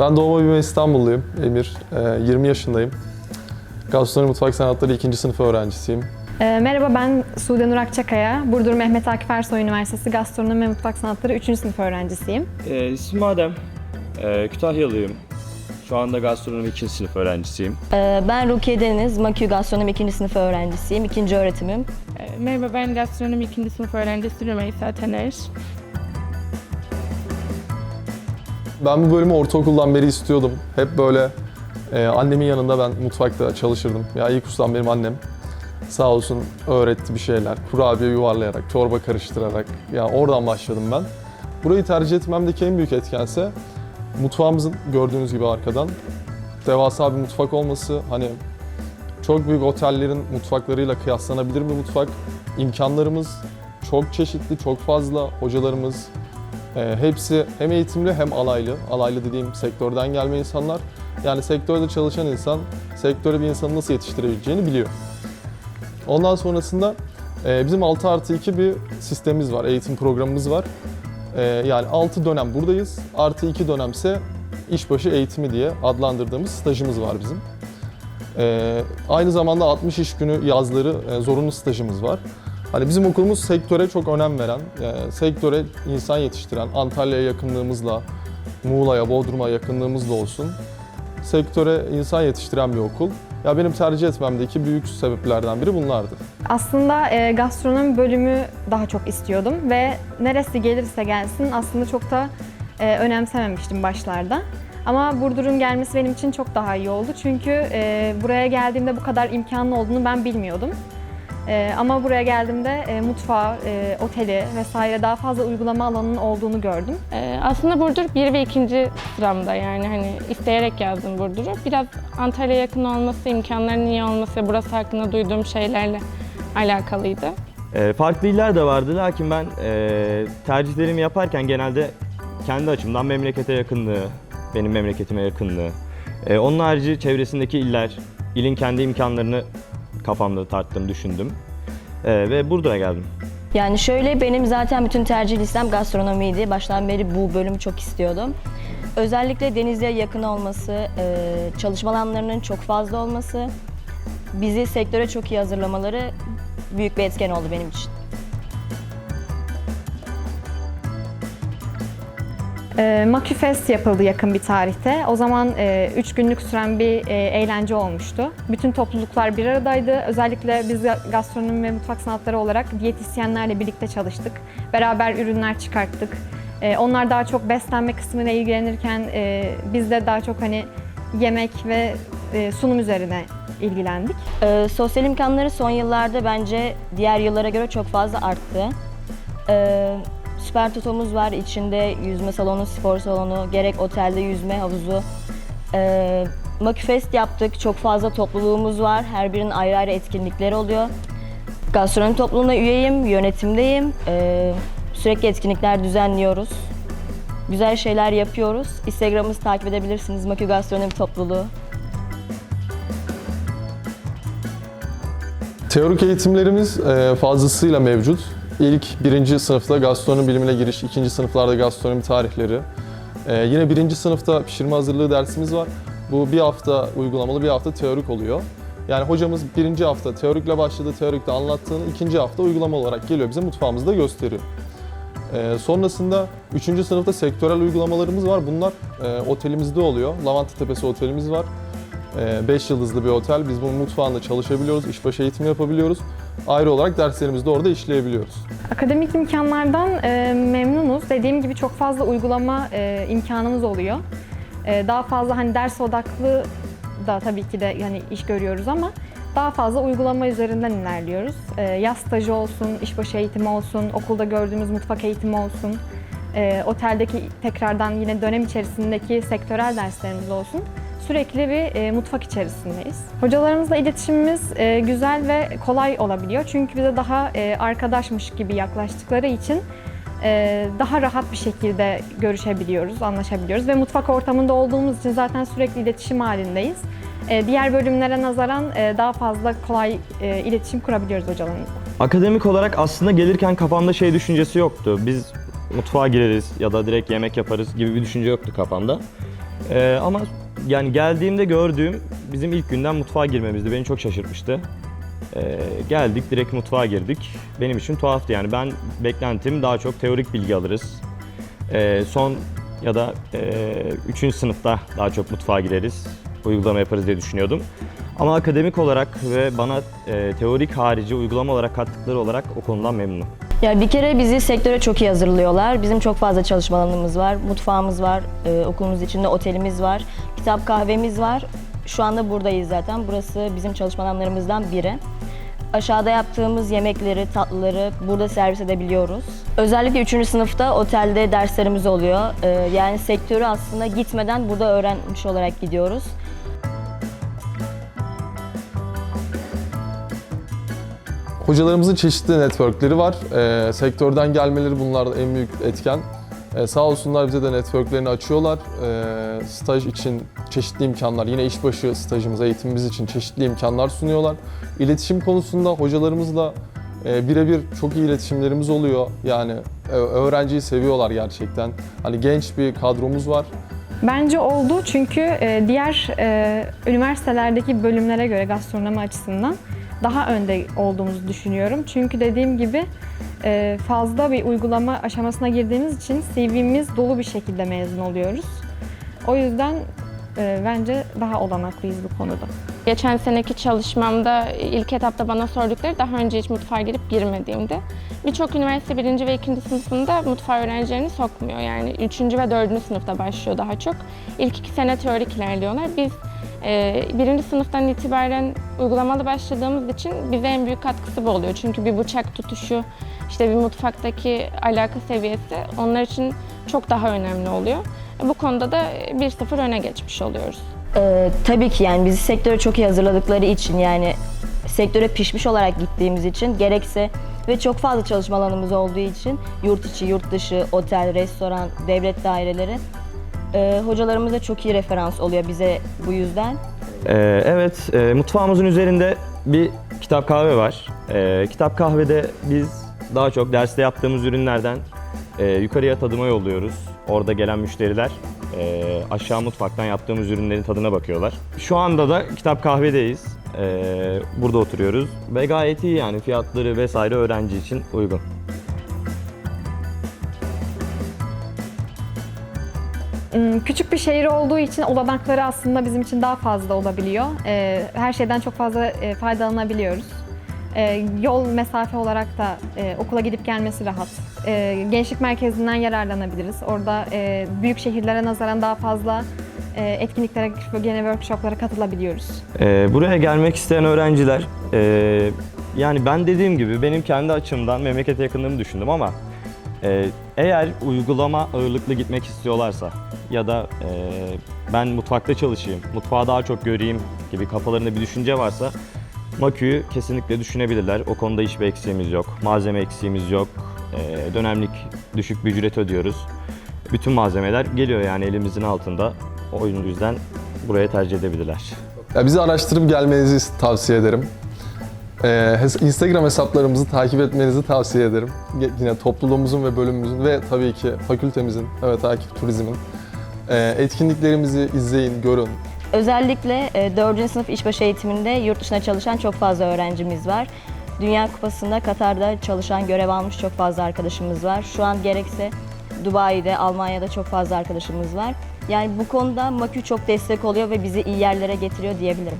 Ben doğma büyüme İstanbulluyum. Emir. Ee, 20 yaşındayım. Gastronomi Mutfak Sanatları 2. sınıf öğrencisiyim. Ee, merhaba ben Sude Nur Akçakaya. Burdur Mehmet Akif Ersoy Üniversitesi Gastronomi ve Mutfak Sanatları 3. sınıf öğrencisiyim. Ee, ismim Adem. Ee, Kütahyalıyım. Şu anda gastronomi 2. sınıf öğrencisiyim. Ee, Ben Rukiye Deniz, Makü Gastronomi 2. sınıf öğrencisiyim. İkinci öğretimim. Ee, Merhaba ben gastronomi 2. sınıf öğrencisi Rümeysa Taner. Ben bu bölümü ortaokuldan beri istiyordum. Hep böyle e, annemin yanında ben mutfakta çalışırdım. Ya ilk ustam benim annem. Sağ olsun öğretti bir şeyler. Kurabiye yuvarlayarak, çorba karıştırarak. Ya oradan başladım ben. Burayı tercih etmemdeki en büyük etkense mutfağımızın gördüğünüz gibi arkadan devasa bir mutfak olması. Hani çok büyük otellerin mutfaklarıyla kıyaslanabilir bir mutfak. İmkanlarımız çok çeşitli, çok fazla. Hocalarımız, e, hepsi hem eğitimli hem alaylı. Alaylı dediğim sektörden gelme insanlar. Yani sektörde çalışan insan, sektöre bir insanı nasıl yetiştirebileceğini biliyor. Ondan sonrasında e, bizim 6 artı 2 bir sistemimiz var, eğitim programımız var. E, yani 6 dönem buradayız, artı 2 dönemse işbaşı eğitimi diye adlandırdığımız stajımız var bizim. E, aynı zamanda 60 iş günü yazları e, zorunlu stajımız var. Hani bizim okulumuz sektöre çok önem veren, e, sektöre insan yetiştiren, Antalya'ya yakınlığımızla, Muğla'ya, Bodrum'a yakınlığımızla olsun, sektöre insan yetiştiren bir okul. Ya benim tercih etmemdeki büyük sebeplerden biri bunlardı. Aslında e, gastronomi bölümü daha çok istiyordum ve neresi gelirse gelsin aslında çok da e, önemsememiştim başlarda. Ama Burdur'un gelmesi benim için çok daha iyi oldu çünkü e, buraya geldiğimde bu kadar imkanlı olduğunu ben bilmiyordum. E, ama buraya geldiğimde e, mutfağı, e, oteli vesaire daha fazla uygulama alanının olduğunu gördüm. Ee, aslında Burdur 1 ve 2. sıramda yani hani isteyerek yazdım Burdur'u. Biraz Antalya'ya yakın olması, imkanların iyi olması ve burası hakkında duyduğum şeylerle alakalıydı. Ee, farklı iller de vardı lakin ben e, tercihlerimi yaparken genelde kendi açımdan memlekete yakınlığı, benim memleketime yakınlığı, e, onun harici çevresindeki iller, ilin kendi imkanlarını kafamda tarttım, düşündüm. E, ve Burdur'a geldim. Yani şöyle benim zaten bütün tercih listem gastronomiydi. Baştan beri bu bölümü çok istiyordum. Özellikle denize yakın olması, e, çalışma alanlarının çok fazla olması, bizi sektöre çok iyi hazırlamaları büyük bir etken oldu benim için. E, Maküfest yapıldı yakın bir tarihte. O zaman 3 günlük süren bir e, eğlence olmuştu. Bütün topluluklar bir aradaydı. Özellikle biz ga- gastronomi ve mutfak sanatları olarak diyetisyenlerle birlikte çalıştık. Beraber ürünler çıkarttık. E, onlar daha çok beslenme kısmıyla ilgilenirken e, biz de daha çok hani yemek ve e, sunum üzerine ilgilendik. Ee, sosyal imkanları son yıllarda bence diğer yıllara göre çok fazla arttı. Ee, süper totomuz var, içinde yüzme salonu, spor salonu, gerek otelde yüzme havuzu. Ee, Makifest yaptık, çok fazla topluluğumuz var, her birinin ayrı ayrı etkinlikleri oluyor. Gastronomi topluluğuna üyeyim, yönetimdeyim. Ee, sürekli etkinlikler düzenliyoruz. Güzel şeyler yapıyoruz. Instagram'ımızı takip edebilirsiniz, Makü Gastronomi Topluluğu. Teorik eğitimlerimiz e, fazlasıyla mevcut. İlk birinci sınıfta gastronomi bilimine giriş, ikinci sınıflarda gastronomi tarihleri. E, yine birinci sınıfta pişirme hazırlığı dersimiz var. Bu bir hafta uygulamalı, bir hafta teorik oluyor. Yani hocamız birinci hafta teorikle başladı, teorikte anlattığını ikinci hafta uygulama olarak geliyor bize mutfağımızda gösteriyor. E, sonrasında üçüncü sınıfta sektörel uygulamalarımız var. Bunlar e, otelimizde oluyor. Lavanta Tepesi otelimiz var. 5 yıldızlı bir otel. Biz bunun mutfağında çalışabiliyoruz, işbaşı eğitimi yapabiliyoruz. Ayrı olarak derslerimizi de orada işleyebiliyoruz. Akademik imkanlardan e, memnunuz. Dediğim gibi çok fazla uygulama e, imkanımız oluyor. E, daha fazla hani ders odaklı da tabii ki de yani iş görüyoruz ama daha fazla uygulama üzerinden ilerliyoruz. E, yaz stajı olsun, işbaşı eğitimi olsun, okulda gördüğümüz mutfak eğitimi olsun, e, oteldeki tekrardan yine dönem içerisindeki sektörel derslerimiz olsun. Sürekli bir e, mutfak içerisindeyiz. Hocalarımızla iletişimimiz e, güzel ve kolay olabiliyor. Çünkü bize daha e, arkadaşmış gibi yaklaştıkları için e, daha rahat bir şekilde görüşebiliyoruz, anlaşabiliyoruz. Ve mutfak ortamında olduğumuz için zaten sürekli iletişim halindeyiz. E, diğer bölümlere nazaran e, daha fazla kolay e, iletişim kurabiliyoruz hocalarımızla. Akademik olarak aslında gelirken kafamda şey düşüncesi yoktu. Biz mutfağa gireriz ya da direkt yemek yaparız gibi bir düşünce yoktu kafamda. Ee, ama yani geldiğimde gördüğüm bizim ilk günden mutfağa girmemizdi. Beni çok şaşırtmıştı. Ee, geldik direkt mutfağa girdik. Benim için tuhaftı yani. Ben beklentim daha çok teorik bilgi alırız. Ee, son ya da e, 3. sınıfta daha çok mutfağa gireriz. Uygulama yaparız diye düşünüyordum. Ama akademik olarak ve bana e, teorik harici uygulama olarak kattıkları olarak o konudan memnunum. Ya bir kere bizi sektöre çok iyi hazırlıyorlar. Bizim çok fazla çalışma alanımız var. Mutfağımız var. Ee, okulumuz içinde otelimiz var. Kitap kahvemiz var. Şu anda buradayız zaten. Burası bizim çalışma alanlarımızdan biri. Aşağıda yaptığımız yemekleri, tatlıları burada servis edebiliyoruz. Özellikle 3. sınıfta otelde derslerimiz oluyor. Ee, yani sektörü aslında gitmeden burada öğrenmiş olarak gidiyoruz. Hocalarımızın çeşitli networkleri var. Ee, sektörden gelmeleri bunlar en büyük etken. Ee, sağ olsunlar bize de networklerini açıyorlar. Ee, staj için çeşitli imkanlar, yine işbaşı stajımız, eğitimimiz için çeşitli imkanlar sunuyorlar. İletişim konusunda hocalarımızla e, birebir çok iyi iletişimlerimiz oluyor. Yani e, öğrenciyi seviyorlar gerçekten. Hani genç bir kadromuz var. Bence oldu çünkü e, diğer e, üniversitelerdeki bölümlere göre gastronomi açısından daha önde olduğumuzu düşünüyorum. Çünkü dediğim gibi e, fazla bir uygulama aşamasına girdiğimiz için CV'miz dolu bir şekilde mezun oluyoruz. O yüzden e, bence daha olanaklıyız bu konuda. Geçen seneki çalışmamda ilk etapta bana sordukları daha önce hiç mutfağa girip girmediğimdi. Birçok üniversite birinci ve ikinci sınıfında mutfağa öğrencilerini sokmuyor. Yani üçüncü ve dördüncü sınıfta başlıyor daha çok. İlk iki sene teorik ilerliyorlar. Biz birinci sınıftan itibaren uygulamalı başladığımız için bize en büyük katkısı bu oluyor. Çünkü bir bıçak tutuşu, işte bir mutfaktaki alaka seviyesi onlar için çok daha önemli oluyor. Bu konuda da 1-0 öne geçmiş oluyoruz. Ee, tabii ki yani bizi sektöre çok iyi hazırladıkları için yani sektöre pişmiş olarak gittiğimiz için gerekse ve çok fazla çalışma alanımız olduğu için yurt içi, yurt dışı, otel, restoran, devlet daireleri e, hocalarımız da çok iyi referans oluyor bize bu yüzden. Ee, evet, e, mutfağımızın üzerinde bir kitap kahve var. Ee, kitap kahvede biz daha çok derste yaptığımız ürünlerden e, yukarıya tadıma yolluyoruz. Orada gelen müşteriler e, aşağı mutfaktan yaptığımız ürünlerin tadına bakıyorlar. Şu anda da kitap kahvedeyiz. Ee, burada oturuyoruz ve gayet iyi yani fiyatları vesaire öğrenci için uygun. Küçük bir şehir olduğu için olanakları aslında bizim için daha fazla olabiliyor. Ee, Her şeyden çok fazla e, faydalanabiliyoruz. Ee, Yol mesafe olarak da e, okula gidip gelmesi rahat. Ee, Gençlik merkezinden yararlanabiliriz. Orada e, büyük şehirlere nazaran daha fazla etkinliklere, gene workshoplara katılabiliyoruz. Buraya gelmek isteyen öğrenciler, yani ben dediğim gibi benim kendi açımdan memlekete yakınlığımı düşündüm ama eğer uygulama ağırlıklı gitmek istiyorlarsa ya da e, ben mutfakta çalışayım, mutfağı daha çok göreyim gibi kafalarında bir düşünce varsa Makü'yü kesinlikle düşünebilirler. O konuda hiçbir eksiğimiz yok, malzeme eksiğimiz yok, e, dönemlik düşük bir ücret ödüyoruz. Bütün malzemeler geliyor yani elimizin altında. O yüzden buraya tercih edebilirler. Ya bizi araştırıp gelmenizi tavsiye ederim. Ee, Instagram hesaplarımızı takip etmenizi tavsiye ederim. Yine topluluğumuzun ve bölümümüzün ve tabii ki fakültemizin, evet Akif Turizm'in ee, etkinliklerimizi izleyin, görün. Özellikle e, 4. sınıf işbaşı eğitiminde yurt dışına çalışan çok fazla öğrencimiz var. Dünya Kupası'nda Katar'da çalışan, görev almış çok fazla arkadaşımız var. Şu an gerekse Dubai'de, Almanya'da çok fazla arkadaşımız var. Yani bu konuda MAKÜ çok destek oluyor ve bizi iyi yerlere getiriyor diyebilirim.